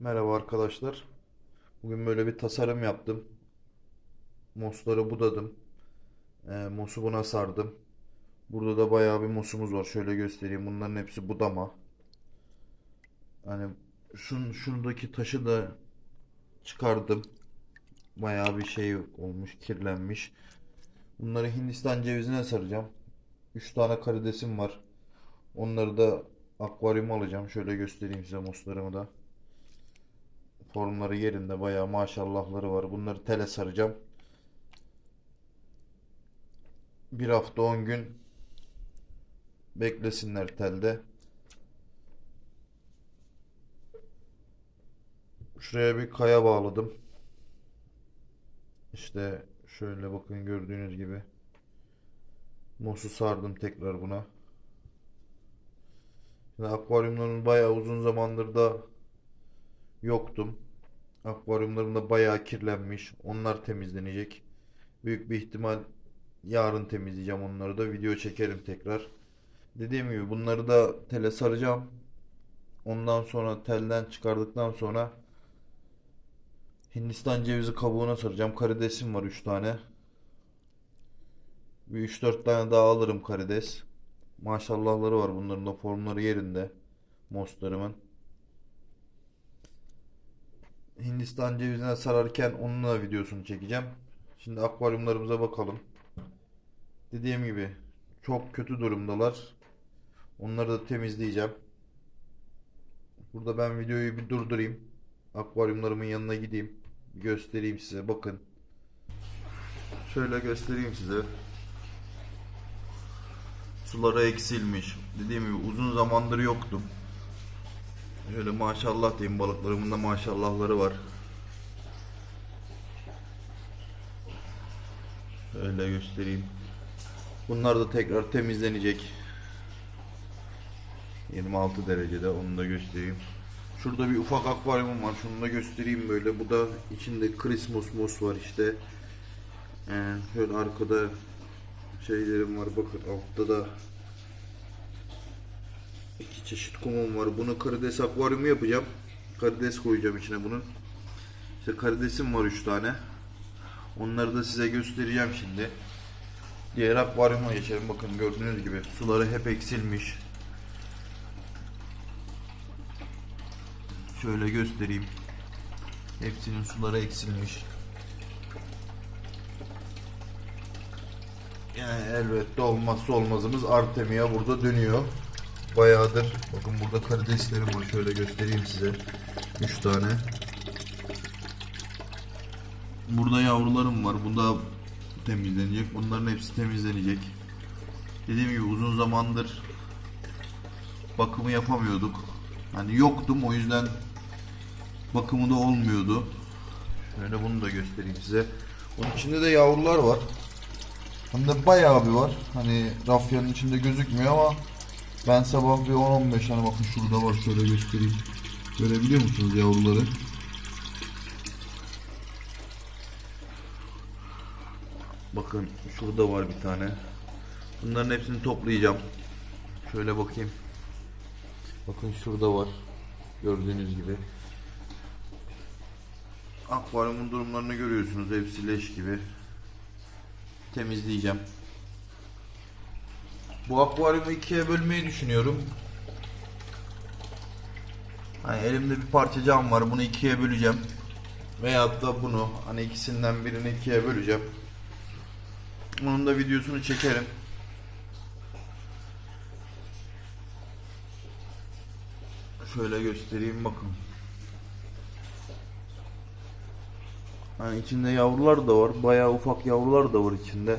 Merhaba arkadaşlar. Bugün böyle bir tasarım yaptım. Mosları budadım. Ee, mosu buna sardım. Burada da bayağı bir mosumuz var. Şöyle göstereyim. Bunların hepsi budama. Hani şun, şuradaki taşı da çıkardım. Bayağı bir şey olmuş, kirlenmiş. Bunları Hindistan cevizine saracağım. 3 tane karidesim var. Onları da akvaryuma alacağım. Şöyle göstereyim size moslarımı da. Formları yerinde bayağı maşallahları var. Bunları tele saracağım. Bir hafta 10 gün beklesinler telde. Şuraya bir kaya bağladım. İşte şöyle bakın gördüğünüz gibi. Mosu sardım tekrar buna. Şimdi akvaryumların bayağı uzun zamandır da yoktum. Akvaryumlarım da bayağı kirlenmiş. Onlar temizlenecek. Büyük bir ihtimal yarın temizleyeceğim onları da. Video çekerim tekrar. Dediğim gibi bunları da tele saracağım. Ondan sonra telden çıkardıktan sonra Hindistan cevizi kabuğuna saracağım. Karidesim var 3 tane. Bir 3-4 tane daha alırım karides. Maşallahları var bunların da formları yerinde. Moslarımın. Hindistan cevizine sararken onun da videosunu çekeceğim. Şimdi akvaryumlarımıza bakalım. Dediğim gibi çok kötü durumdalar. Onları da temizleyeceğim. Burada ben videoyu bir durdurayım. Akvaryumlarımın yanına gideyim. Bir göstereyim size. Bakın. Şöyle göstereyim size. Suları eksilmiş. Dediğim gibi uzun zamandır yoktum. Şöyle maşallah diyeyim balıklarımın da maşallahları var. Şöyle göstereyim. Bunlar da tekrar temizlenecek. 26 derecede onu da göstereyim. Şurada bir ufak akvaryumum var. Şunu da göstereyim böyle. Bu da içinde Christmas mos var işte. Ee, şöyle arkada şeylerim var. Bakın altta da iki çeşit kumum var. Bunu karides akvaryumu yapacağım. Karides koyacağım içine bunun. İşte karidesim var 3 tane. Onları da size göstereceğim şimdi. Diğer akvaryuma geçelim. Bakın gördüğünüz gibi suları hep eksilmiş. Şöyle göstereyim. Hepsinin suları eksilmiş. Yani elbette olmazsa olmazımız Artemia burada dönüyor. Bayağıdır. Bakın burada karideslerim var. Şöyle göstereyim size. 3 tane. Burada yavrularım var. Bu da temizlenecek. Bunların hepsi temizlenecek. Dediğim gibi uzun zamandır bakımı yapamıyorduk. Hani yoktum o yüzden bakımı da olmuyordu. Şöyle bunu da göstereyim size. Bunun içinde de yavrular var. Hem de bayağı bir var. Hani rafyanın içinde gözükmüyor ama ben sabah bir 10-15 tane bakın şurada var şöyle göstereyim. Görebiliyor musunuz yavruları? Bakın şurada var bir tane. Bunların hepsini toplayacağım. Şöyle bakayım. Bakın şurada var. Gördüğünüz gibi. Akvaryumun durumlarını görüyorsunuz. Hepsi leş gibi. Temizleyeceğim. Bu akvaryumu ikiye bölmeyi düşünüyorum. Hani elimde bir parça cam var. Bunu ikiye böleceğim. Veyahut da bunu hani ikisinden birini ikiye böleceğim. Onun da videosunu çekerim. Şöyle göstereyim bakın. Hani içinde yavrular da var. Bayağı ufak yavrular da var içinde.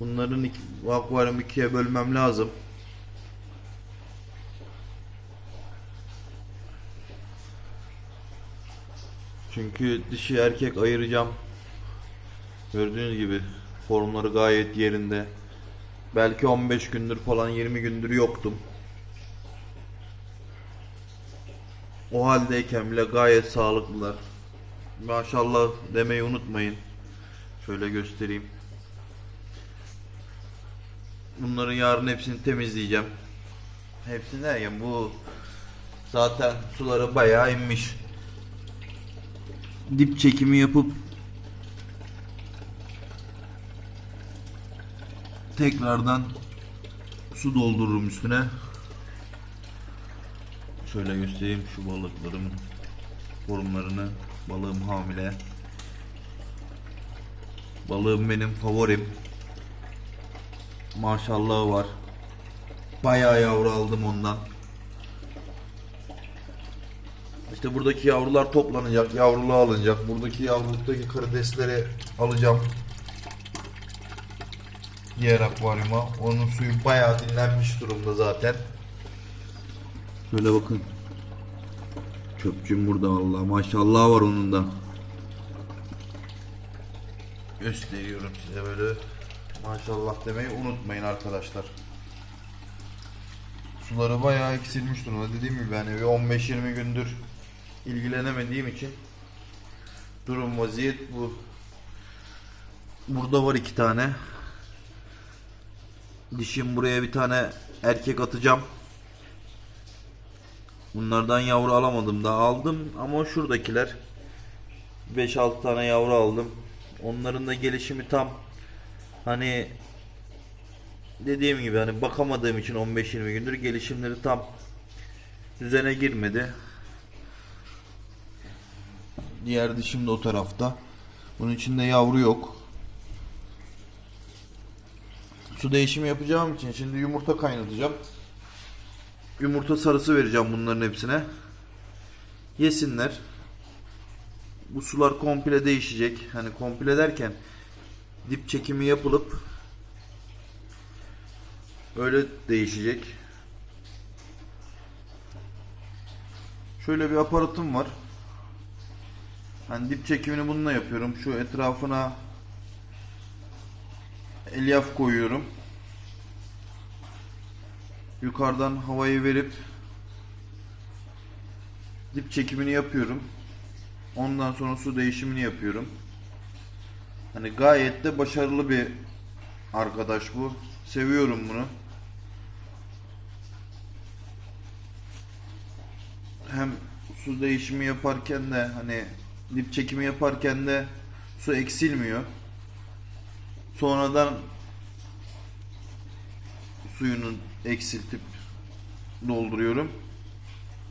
Bunların iki, bu akvaryumu ikiye bölmem lazım. Çünkü dişi erkek ayıracağım. Gördüğünüz gibi formları gayet yerinde. Belki 15 gündür falan 20 gündür yoktum. O haldeyken bile gayet sağlıklılar. Maşallah demeyi unutmayın. Şöyle göstereyim. Bunların yarın hepsini temizleyeceğim. Hepsini derken bu zaten suları bayağı inmiş. dip çekimi yapıp tekrardan su doldururum üstüne. Şöyle göstereyim şu balıklarımın formlarını. Balığım hamile. Balığım benim favorim. Maşallahı var. Bayağı yavru aldım ondan. İşte buradaki yavrular toplanacak, yavruluğa alınacak. Buradaki yavruluktaki karidesleri alacağım. Diğer akvaryuma. Onun suyu bayağı dinlenmiş durumda zaten. Şöyle bakın. Çöpçüm burada vallahi maşallah var onun da. Gösteriyorum size böyle. Maşallah demeyi unutmayın arkadaşlar. Suları bayağı eksilmiş durumda. Dediğim gibi yani bir 15-20 gündür ilgilenemediğim için durum vaziyet bu. Burada var iki tane. Dişim buraya bir tane erkek atacağım. Bunlardan yavru alamadım da aldım ama şuradakiler 5-6 tane yavru aldım. Onların da gelişimi tam hani dediğim gibi hani bakamadığım için 15-20 gündür gelişimleri tam düzene girmedi. Diğer dişim de o tarafta. Bunun içinde yavru yok. Su değişimi yapacağım için şimdi yumurta kaynatacağım. Yumurta sarısı vereceğim bunların hepsine. Yesinler. Bu sular komple değişecek. Hani komple derken dip çekimi yapılıp öyle değişecek. Şöyle bir aparatım var. Ben dip çekimini bununla yapıyorum. Şu etrafına elyaf koyuyorum. Yukarıdan havayı verip dip çekimini yapıyorum. Ondan sonra su değişimini yapıyorum. Hani gayet de başarılı bir arkadaş bu. Seviyorum bunu. Hem su değişimi yaparken de hani dip çekimi yaparken de su eksilmiyor. Sonradan suyunu eksiltip dolduruyorum.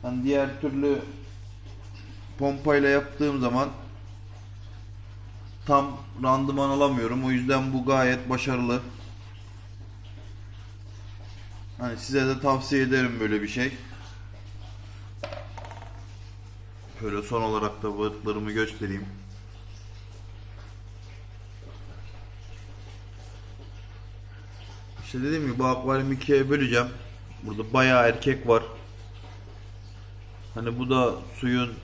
Hani diğer türlü pompayla yaptığım zaman tam randıman alamıyorum. O yüzden bu gayet başarılı. Hani size de tavsiye ederim böyle bir şey. Şöyle son olarak da balıklarımı göstereyim. İşte dediğim gibi bu akvaryumu ikiye böleceğim. Burada bayağı erkek var. Hani bu da suyun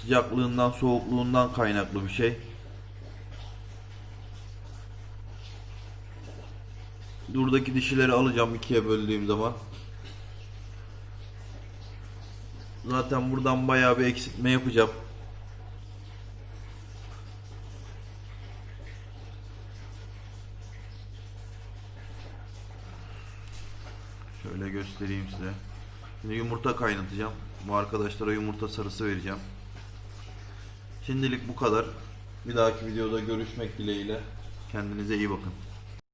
sıcaklığından, soğukluğundan kaynaklı bir şey. Buradaki dişileri alacağım ikiye böldüğüm zaman. Zaten buradan bayağı bir eksiltme yapacağım. Şöyle göstereyim size. Şimdi yumurta kaynatacağım. Bu arkadaşlara yumurta sarısı vereceğim. Şimdilik bu kadar. Bir dahaki videoda görüşmek dileğiyle. Kendinize iyi bakın.